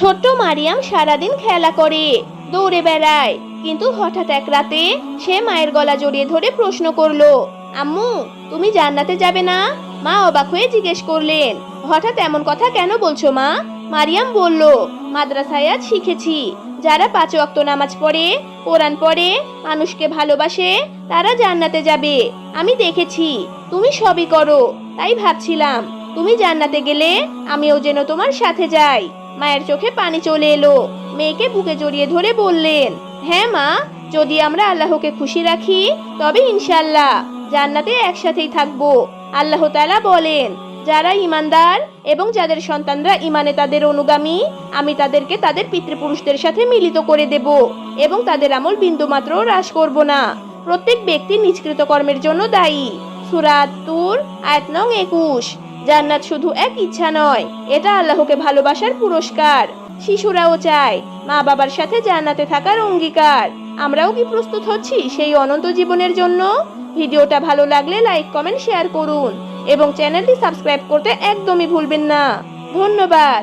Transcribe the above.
ছোট্ট মারিয়াম সারাদিন খেলা করে, দৌড়ে বেড়ায়। কিন্তু হঠাৎ এক রাতে সে মায়ের গলা জড়িয়ে ধরে প্রশ্ন করল, আম্মু, তুমি জান্নাতে যাবে না? মা অবাক হয়ে জিজ্ঞেস করলেন, হঠাৎ এমন কথা কেন বলছো মা? মারিয়াম বলল, মাদ্রাসায় আজ শিখেছি। যারা পাঁচ ওয়াক্ত নামাজ পড়ে, কোরআন পড়ে, মানুষকে ভালোবাসে, তারা জান্নাতে যাবে। আমি দেখেছি, তুমি সবই করো। তাই ভাবছিলাম, তুমি জান্নাতে গেলে আমিও যেন তোমার সাথে যাই। মায়ের চোখে পানি চলে এলো। মেয়েকে বুকে জড়িয়ে ধরে বললেন হ্যাঁ মা, যদি আমরা আল্লাহকে খুশি রাখি, তবে ইনশাল্লাহ জান্নাতে একসাথেই থাকব। আল্লাহ তালা বলেন, যারা ইমানদার এবং যাদের সন্তানরা ইমানে তাদের অনুগামী, আমি তাদেরকে তাদের পিতৃপুরুষদের সাথে মিলিত করে দেব এবং তাদের আমল বিন্দুমাত্র হ্রাস করব না। প্রত্যেক ব্যক্তি নিজকৃত কর্মের জন্য দায়ী। সুরাত তুর, আয়াত নং একুশ। জান্নাত শুধু এক ইচ্ছা নয়, এটা আল্লাহকে ভালোবাসার পুরস্কার। শিশুরাও চায় মা বাবার সাথে জান্নাতে থাকার অঙ্গীকার। আমরাও কি প্রস্তুত হচ্ছি সেই অনন্ত জীবনের জন্য? ভিডিওটা ভালো লাগলে লাইক, কমেন্ট, শেয়ার করুন এবং চ্যানেলটি সাবস্ক্রাইব করতে একদমই ভুলবেন না। ধন্যবাদ।